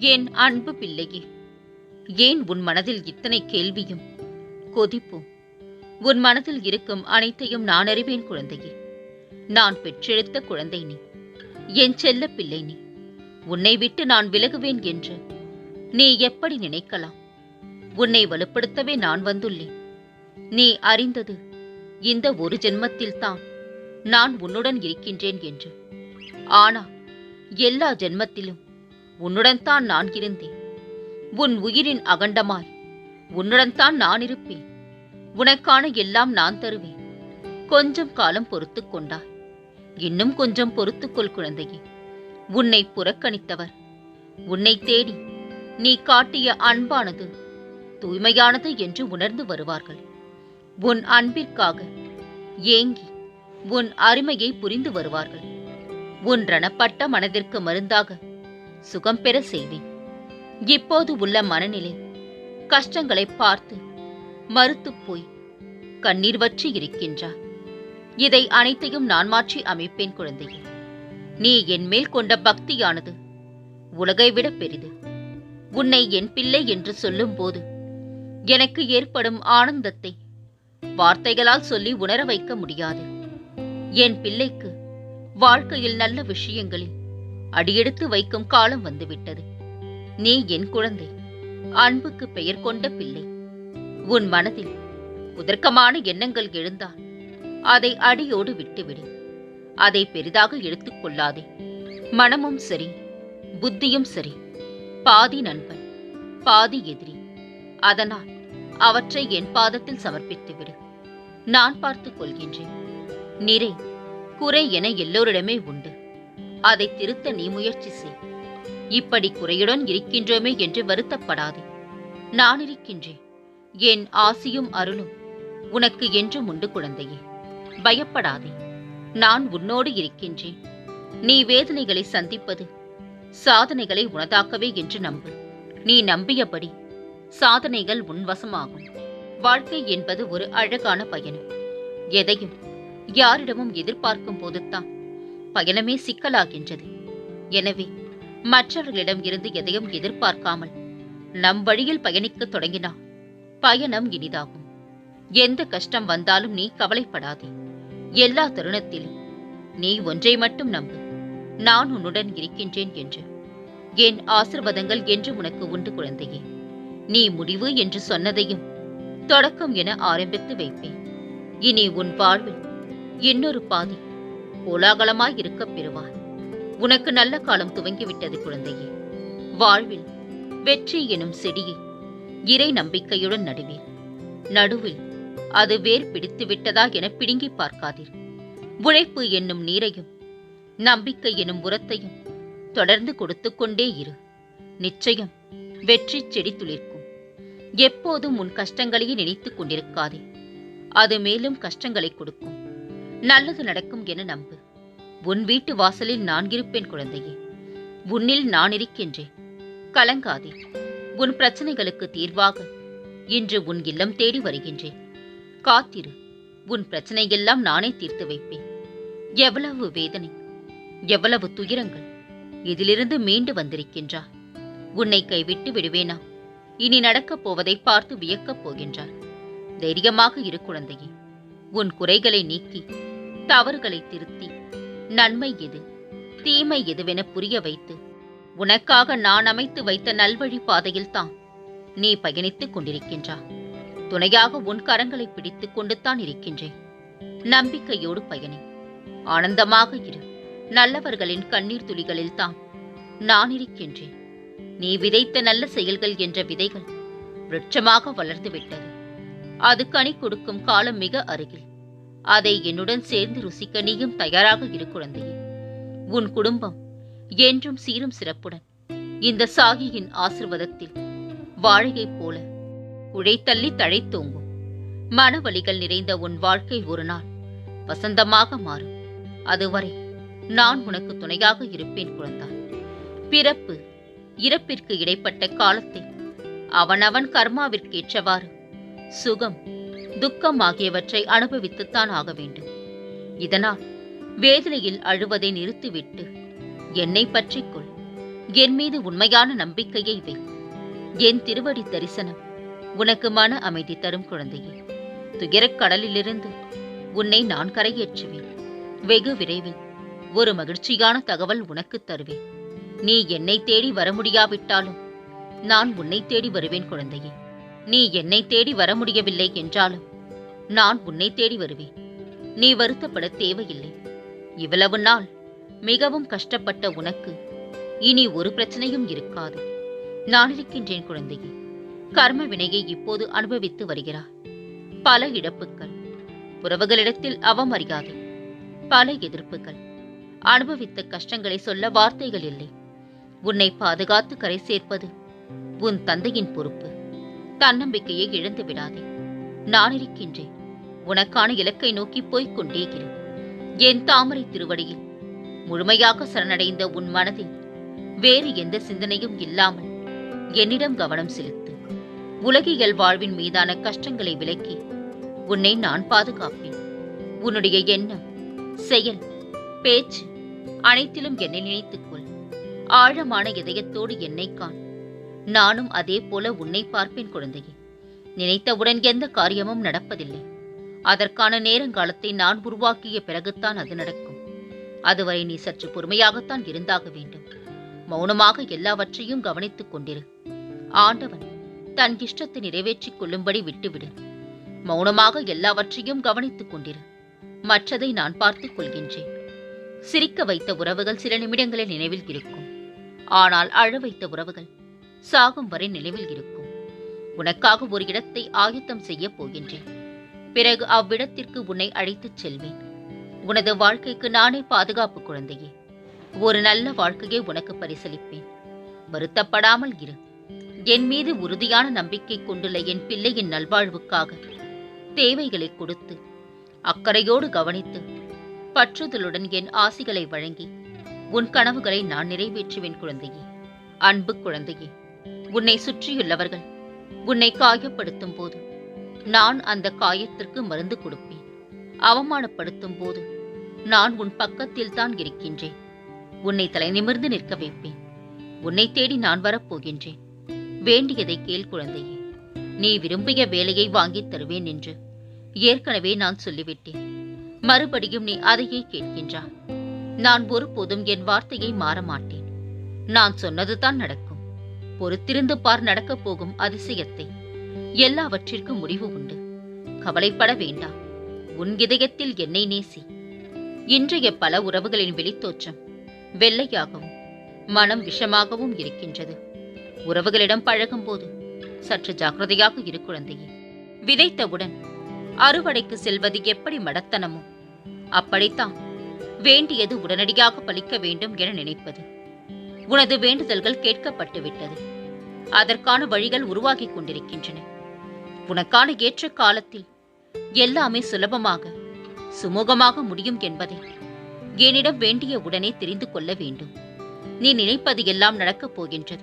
என் அன்பு பிள்ளையே? ஏன் உன் மனதில் இத்தனை கேள்வியும்? கொதிப்பும் உன் மனதில் இருக்கும் அனைத்தையும் நான் அறிவேன் குழந்தையே. நான் பெற்றெடுத்த குழந்தை நீ. என் செல்ல பிள்ளை நீ. உன்னை விட்டு நான் விலகுவேன் என்று நீ எப்படி நினைக்கலாம்? உன்னை வலுப்படுத்தவே நான் வந்துள்ளேன். நீ அறிந்தது இந்த ஒரு ஜென்மத்தில்தான் நான் உன்னுடன் இருக்கின்றேன் என்று. ஆனால் எல்லா ஜென்மத்திலும் உன்னுடன் தான் நான் இருந்தேன். உன் உயிரின் அகண்டமாய் உன்னுடன் தான் நான் இருப்பேன். உனக்கான எல்லாம் நான் தருவேன். கொஞ்சம் காலம் பொறுத்துக் கொண்டாய். இன்னும் கொஞ்சம் பொறுத்துக்கொள் குழந்தையே. உன்னை புறக்கணித்தவர். உன்னை தேடி நீ காட்டிய அன்பானது தூய்மையானது என்று உணர்ந்து வருவார்கள். உன் அன்பிற்காக ஏங்கி உன் அருமையை புரிந்து வருவார்கள். உன் ரணப்பட்ட மனதிற்கு மருந்தாக சுகம் பெற செய்வேன் இப்போது உள்ள மனநிலை கஷ்டங்களை பார்த்து மறுத்துப் போய் கண்ணீர் வற்றி இருக்கின்றார். இதை அனைத்தையும் நான் மாற்றி அமைப்பேன் குழந்தையே. நீ என் மேல் கொண்ட பக்தியானது உலகை விட பெரிது. உன்னை என் பிள்ளை என்று சொல்லும்போது எனக்கு ஏற்படும் ஆனந்தத்தை வார்த்தைகளால் சொல்லி உணர வைக்க முடியாது. என் பிள்ளைக்கு வாழ்க்கையில் நல்ல விஷயங்களில் அடியெடுத்து வைக்கும் காலம் வந்துவிட்டது. நீ என் குழந்தை. அன்புக்கு பெயர் கொண்ட பிள்ளை. உன் மனதில் உதர்க்கமான எண்ணங்கள் எழுந்தால் அதை அடியோடு விட்டுவிடு. அதை பெரிதாக எடுத்துக் கொள்ளாதே. மனமும் சரி புத்தியும் சரி. பாதி நண்பன் பாதி எதிரி. அதனால் அவற்றை என் பாதத்தில் சமர்ப்பித்து விடு நான் பார்த்துக் கொள்கின்றேன். நிறை குறை என எல்லோரிடமே உண்டு. அதை திருத்த நீ முயற்சி செய். இப்படி குறையுடன் இருக்கின்றோமே என்று வருத்தப்படாதே. நான் இருக்கின்றேன். என் ஆசியும் அருளும் உனக்கு என்றும் உண்டு குழந்தையே. பயப்படாதே. நான் உன்னோடு இருக்கின்றேன். நீ வேதனைகளை சந்திப்பது சாதனைகளை உனதாக்கவே என்று நம்பு. நீ நம்பியபடி சாதனைகள் உன் வசமாகும். வாழ்க்கை என்பது ஒரு அழகான பயணம். எதையும் யாரிடமும் எதிர்பார்க்கும் போதுதான் பயணமே சிக்கலாகின்றது. எனவே மற்றவர்களிடம் இருந்து எதையும் எதிர்பார்க்காமல் நம் வழியில் பயணிக்கத் தொடங்கினால் பயணம் இனிதாகும். எந்த கஷ்டம் வந்தாலும் நீ கவலைப்படாதே. எல்லா தருணத்திலும் நீ ஒன்றை மட்டும் நம்பு. நான் உன்னுடன் இருக்கின்றேன் என்று. என் ஆசிர்வாதங்கள் என்று உனக்கு உண்டு குழந்தையே. நீ முடிவு என்று சொன்னதையும் தொடக்கம் என ஆரம்பித்து வைப்பேன். இனி உன் வாழ்வில் இன்னொரு பாதி கோலாகலமாய் இருக்க பெறுவார் உனக்கு நல்ல காலம் துவங்கிவிட்டது குழந்தையே. வாழ்வில் வெற்றி எனும் செடியை இறை நம்பிக்கையுடன் நடுவீர் நடுவில் அது வேர் பிடித்து விட்டதா என பிடுங்கி பார்க்காதீர். உழைப்பு என்னும் நீரையும் நம்பிக்கை எனும் உரத்தையும் தொடர்ந்து கொடுத்துக் கொண்டே இரு. நிச்சயம் வெற்றி செடி துளிர்க்கும். எப்போதும் உன் கஷ்டங்களையே நினைத்துக் கொண்டிருக்காதே. அது மேலும் கஷ்டங்களை கொடுக்கும். நல்லது நடக்கும் என நம்பு. உன் வீட்டு வாசலில் நான் இருப்பேன் குழந்தையே. உன்னில் நான் இருக்கின்றேன். கலங்காதே. உன் பிரச்சனைகளுக்கு தீர்வாக இன்று உன் இல்லம் தேடி வருகின்றேன். காத்திரு. உன் பிரச்சனையெல்லாம் நானே தீர்த்து வைப்பேன். எவ்வளவு வேதனை. எவ்வளவு துயரங்கள். இதிலிருந்து மீண்டு வந்திருக்கின்றார் உன்னை கைவிட்டு விடுவேனா? இனி நடக்கப் போவதை பார்த்து வியக்கப் போகின்றார். தைரியமாக இரு குழந்தையே. உன் குறைகளை நீக்கி தவறுகளை திருத்தி. நன்மை எது? தீமை எதுவென புரிய வைத்து. உனக்காக நான் அமைத்து வைத்த நல்வழி பாதையில்தான் நீ பயணித்துக் கொண்டிருக்கின்றா. துணையாக உன் கரங்களை பிடித்துக் கொண்டுத்தான் இருக்கின்றேன். நம்பிக்கையோடு பயணி. ஆனந்தமாக இரு. நல்லவர்களின் கண்ணீர் துளிகளில் தான் நான் இருக்கின்றேன். நீ விதைத்த நல்ல செயல்கள் என்ற விதைகள் விருட்சமாக வளர்ந்துவிட்டது. அது கனி கொடுக்கும் காலம் மிக அருகில். அதை என்னுடன் சேர்ந்து ருசிக்க நீயும் தயாராக இரு குழந்தையே. உன் குடும்பம் என்றும் சீரும் சிறப்புடன் இந்த சாகியின் ஆசிர்வாதத்தில் வாழையைப் போல உழைத்தள்ளி தழைத்தோங்கும் மனவலிகள் நிறைந்த உன் வாழ்க்கை ஒரு நாள் வசந்தமாக மாறும். அதுவரை நான் உனக்கு துணையாக இருப்பேன் குழந்தாய் பிறப்பு இறப்பிற்கு இடைப்பட்ட காலத்தை அவனவன் கர்மாவிற்கேற்றவாறு சுகம் துக்கம் ஆகியவற்றை அனுபவித்துத்தான் ஆக வேண்டும். இதனால் வேதனையில் அழுவதை நிறுத்திவிட்டு என்னை பற்றிக்கொள். என் மீது உண்மையான நம்பிக்கையை வை. என் திருவடி தரிசனம் உனக்கு மன அமைதி தரும் குழந்தையே. துயரக் கடலிலிருந்து உன்னை நான் கரையேற்றுவேன். வெகு விரைவில் ஒரு மகிழ்ச்சியான தகவல் உனக்கு தருவேன். நீ என்னை தேடி வர முடியாவிட்டாலும் நான் உன்னை தேடி வருவேன் குழந்தையே. நீ என்னை தேடி வர முடியவில்லை என்றாலும் நான் உன்னை தேடி வருவேன். நீ வருத்தப்பட தேவையில்லை. இவ்வளவு நாள் மிகவும் கஷ்டப்பட்ட உனக்கு இனி ஒரு பிரச்சனையும் இருக்காது. நான் இருக்கின்றேன் குழந்தையே. கர்ம வினையை இப்போது அனுபவித்து வருகிறார் பல இழப்புகள் உறவுகளிடத்தில் அவமரியாதை பல எதிர்ப்புகள் அனுபவித்த கஷ்டங்களை சொல்ல வார்த்தைகள் இல்லை. உன்னை பாதுகாத்து கரை சேர்ப்பது உன் தந்தையின் பொறுப்பு. தன்னம்பிக்கையை இழந்து விடாதே. நான் இருக்கின்றேன். உனக்கான இலக்கை நோக்கி போய்க் கொண்டே இரு. என் தாமரை திருவடியில் முழுமையாக சரணடைந்த உன் மனதில் வேறு எந்த சிந்தனையும் இல்லாமல் என்னிடம் கவனம் செலுத்து. உலகியல் வாழ்வின் மீதான கஷ்டங்களை விலக்கி உன்னை நான் பாதுகாப்பேன். உன்னுடைய எண்ணம் செயல் பேச்சு அனைத்திலும் என்னை நினைத்துக்கொள் ஆழமான இதயத்தோடு என்னை காண். நானும் அதே போல உன்னை பார்ப்பேன் குழந்தையே. நினைத்தவுடன் எந்த காரியமும் நடப்பதில்லை. அதற்கான நேரங்காலத்தை நான் உருவாக்கிய பிறகுத்தான் அது நடக்கும். அதுவரை நீ சற்று பொறுமையாகத்தான் இருந்தாக வேண்டும். மௌனமாக எல்லாவற்றையும் கவனித்துக் கொண்டிரு. ஆண்டவன் தன் இஷ்டத்தை நிறைவேற்றிக் கொள்ளும்படி விட்டுவிடு. மௌனமாக எல்லாவற்றையும் கவனித்துக் கொண்டிரு. மற்றதை நான் பார்த்துக் கொள்கின்றேன். சிரிக்க வைத்த உறவுகள் சில நிமிடங்களில் நினைவில் இருக்கும். ஆனால் அழ வைத்த உறவுகள் சாகும் வரை நினைவில் இருக்கும். உனக்காக ஒரு இடத்தை ஆயத்தம் செய்யப் போகின்றேன். பிறகு அவ்விடத்திற்கு உன்னை அழைத்துச் செல்வேன். உனது வாழ்க்கைக்கு நானே பாதுகாப்பு குழந்தையே. ஒரு நல்ல வாழ்க்கையை உனக்கு பரிசளிப்பேன். வருத்தப்படாமல் இரு. என் மீது உறுதியான நம்பிக்கை கொண்டுள்ள என் பிள்ளையின் நல்வாழ்வுக்காக தேவைகளை கொடுத்து அக்கறையோடு கவனித்து பற்றுதலுடன் என் ஆசிகளை வழங்கி உன் கனவுகளை நான் நிறைவேற்றுவேன் குழந்தையே. அன்பு குழந்தையே உன்னை சுற்றியுள்ளவர்கள் உன்னை காயப்படுத்தும் போது நான் அந்த காயத்திற்கு மருந்து கொடுப்பேன். அவமானப்படுத்தும் போது நான் உன் பக்கத்தில் தான் இருக்கின்றேன். உன்னை தலை நிமிர்ந்து நிற்க வைப்பேன். உன்னை தேடி நான் வரப்போகின்றேன். வேண்டியதை கேள் குழந்தையே. நீ விரும்பிய வேலையை வாங்கித் தருவேன் என்று ஏற்கனவே நான் சொல்லிவிட்டேன். மறுபடியும் நீ அதையே கேட்கின்றாய் நான் ஒருபோதும் என் வார்த்தையை மாற மாட்டேன் நான் சொன்னதுதான் நடக்கும். பொறுத்திருந்து பார் நடக்கப் போகும் அதிசயத்தை. எல்லாவற்றிற்கும் முடிவு உண்டு. கவலைப்பட வேண்டாம் உன் இதயத்தில் என்னை நேசி. இன்றைய பல உறவுகளின் வெளித்தோற்றம் வெள்ளையாகவும் மனம் விஷமாகவும் இருக்கின்றது. உறவுகளிடம் பழகும் போது சற்று ஜாக்கிரதையாக இரு குழந்தையே. விதைத்தவுடன் அறுவடைக்கு செல்வது எப்படி மடத்தனமோ அப்படித்தான் வேண்டியது உடனடியாக பலிக்க வேண்டும் என நினைப்பது. உனது வேண்டுதல்கள் கேட்கப்பட்டு விட்டது அதற்கான வழிகள் உருவாகிக் கொண்டிருக்கின்றன. உனக்கான ஏற்ற காலத்தில் எல்லாமே சுலபமாக சுமூகமாக முடியும் என்பதை என்னிடம் வேண்டிய உடனே தெரிந்து கொள்ள வேண்டும். நீ நினைப்பது எல்லாம் நடக்கப் போகின்றது.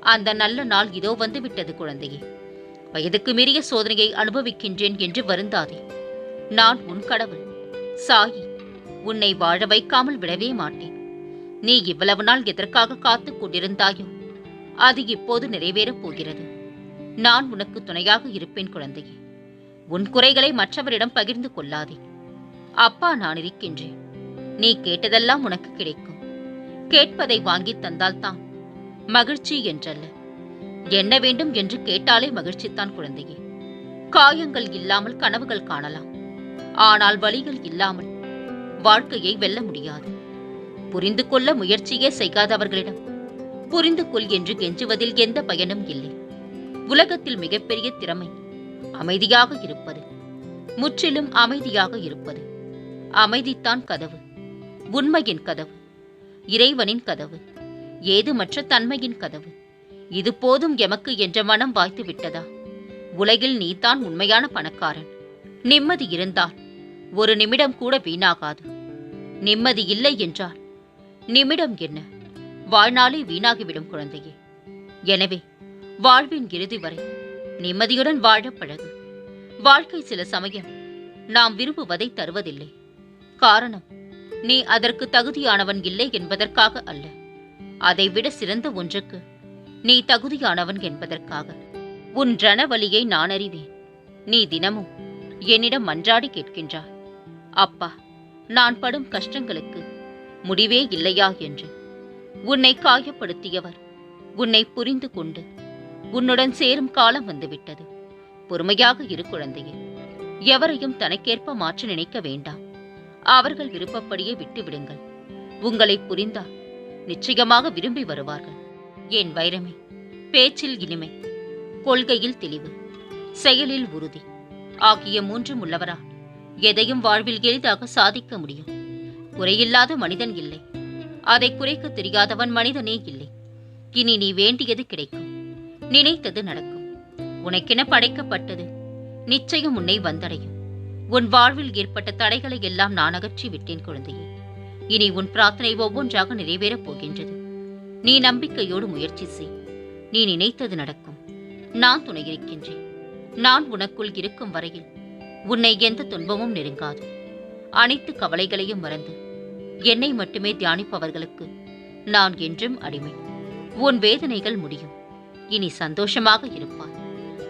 அந்த நல்ல நாள் இதோ வந்துவிட்டது குழந்தையே. வயதுக்கு மீறிய சோதனையை அனுபவிக்கின்றேன் என்று வருந்தாதே. நான் உன் கடவுள். சாயி உன்னை வாழ வைக்காமல் விடவே மாட்டேன். நீ இவ்வளவு நாள் எதற்காக காத்துக் கொண்டிருந்தாயோ அது இப்போது நிறைவேறப் போகிறது. நான் உனக்கு துணையாக இருப்பேன் குழந்தையே. உன் குறைகளை மற்றவரிடம் பகிர்ந்து கொள்ளாதே. அப்பா நான் இருக்கின்றேன். நீ கேட்டதெல்லாம் உனக்கு கிடைக்கும். கேட்பதை வாங்கித் தந்தால்தான். மகிழ்ச்சி என்றல்ல. என்ன வேண்டும் என்று கேட்டாலே மகிழ்ச்சித்தான் குழந்தையே. காயங்கள் இல்லாமல் கனவுகள் காணலாம். ஆனால் வழிகள் இல்லாமல் வாழ்க்கையை வெல்ல முடியாது. புரிந்து கொள்ள முயற்சியே செய்யாதவர்களிடம் புரிந்து கொள் என்று கெஞ்சுவதில் எந்த பயனும் இல்லை. உலகத்தில் மிகப்பெரிய திறமை அமைதியாக இருப்பது முற்றிலும் அமைதியாக இருப்பது. அமைதித்தான் கதவு உண்மையின் கதவு இறைவனின் கதவு ஏதுமற்ற தன்மையின் கதவு. இது போதும் எமக்கு என்ற மனம் வாய்த்து விட்டதா? உலகில் நீதான் உண்மையான பணக்காரன். நிம்மதி இருந்தால் ஒரு நிமிடம் கூட வீணாகாது. நிம்மதி இல்லை என்றால் நிமிடம் என்ன? வாழ்நாளே வீணாகிவிடும் குழந்தையே. எனவே வாழ்வின் இறுதி வரை நிம்மதியுடன் வாழ பழகு. வாழ்க்கை சில சமயம் நாம் விரும்புவதை தருவதில்லை. காரணம் நீ அதற்கு தகுதியானவன் இல்லை என்பதற்காக அல்ல. அதைவிட சிறந்த ஒன்றுக்கு நீ தகுதியானவன் என்பதற்காக. உன் ரணவலியை நான் அறிவேன். நீ தினமும் என்னிடம் மன்றாடி கேட்கின்றாய். அப்பா நான் படும் கஷ்டங்களுக்கு முடிவே இல்லையா என்று. உன்னை காயப்படுத்தியவர். உன்னை புரிந்து கொண்டு உன்னுடன் சேரும் காலம் வந்துவிட்டது. பொறுமையாக இரு குழந்தையே. எவரையும் தனக்கேற்ப மாற்ற நினைக்க வேண்டாம். அவர்கள் விருப்பப்படியே விட்டுவிடுங்கள். உங்களை புரிந்தால் நிச்சயமாக விரும்பி வருவார்கள். என் வைரமே? பேச்சில் இனிமை கொள்கையில் தெளிவு செயலில் உறுதி ஆகிய மூன்றும் உள்ளவரா? எதையும் வாழ்வில் எளிதாக சாதிக்க முடியும். குறையில்லாத மனிதன் இல்லை. அதை குறைக்க தெரியாதவன் மனிதனே இல்லை. இனி நீ வேண்டியது கிடைக்கும். நினைத்தது நடக்கும். உனக்கென படைக்கப்பட்டது. நிச்சயம் உன்னை வந்தடையும். உன் வாழ்வில் ஏற்பட்ட தடைகளை எல்லாம் நான் அகற்றி விட்டேன் குழந்தையே. இனி உன் பிரார்த்தனை ஒவ்வொன்றாக நிறைவேறப் போகின்றது. நீ நம்பிக்கையோடு முயற்சி செய். நீ நினைத்தது நடக்கும். நான் துணை இருக்கின்றேன். நான் உனக்குள் இருக்கும் வரையில் உன்னை எந்த துன்பமும் நெருங்காது. அனைத்து கவலைகளையும் மறந்து என்னை மட்டுமே தியானிப்பவர்களுக்கு நான் என்றும் அடிமை. உன் வேதனைகள் முடியும். இனி சந்தோஷமாக இருப்பாய்.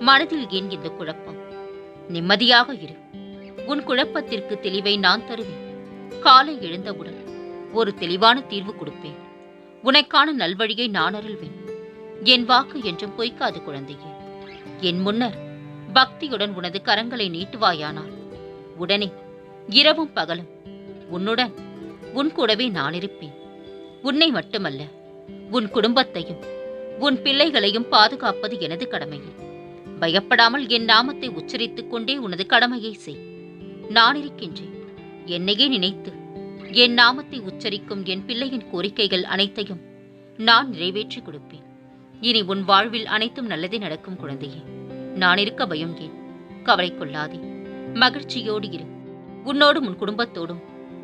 மனதில் ஏன் இந்த குழப்பம். நிம்மதியாக இரு. உன் குழப்பத்திற்கு தெளிவை நான் தருவேன். காலை எழுந்தவுடன் ஒரு தெளிவான தீர்வு கொடுப்பேன். உனக்கான நல்வழியை நான் அருள்வேன். என் வாக்கு என்றும் பொய்க்காது குழந்தையே. என் முன்னர் பக்தியுடன் உனது கரங்களை நீட்டுவாயானால் உடனே இரவும் பகலும் உன்னுடன் உன் கூடவே நான் இருப்பேன். உன்னை மட்டுமல்ல உன் குடும்பத்தையும் உன் பிள்ளைகளையும் பாதுகாப்பது எனது கடமையே. பயப்படாமல் என் நாமத்தை உச்சரித்துக் கொண்டே உனது கடமையை செய். நான் இருக்கின்றேன். என்னையே நினைத்து என் நாமத்தை உச்சரிக்கும் என் பிள்ளையின் கோரிக்கைகள் அனைத்தையும் நான் நிறைவேற்றி கொடுப்பேன். இனி உன் வாழ்வில் அனைத்தும் நல்லதே நடக்கும் குழந்தையே. நான் இருக்க பயம் ஏன்? கவலை கொள்ளாதே. மகிழ்ச்சியோடு இரு. உன்னோடும் உன் குடும்பத்தோடும்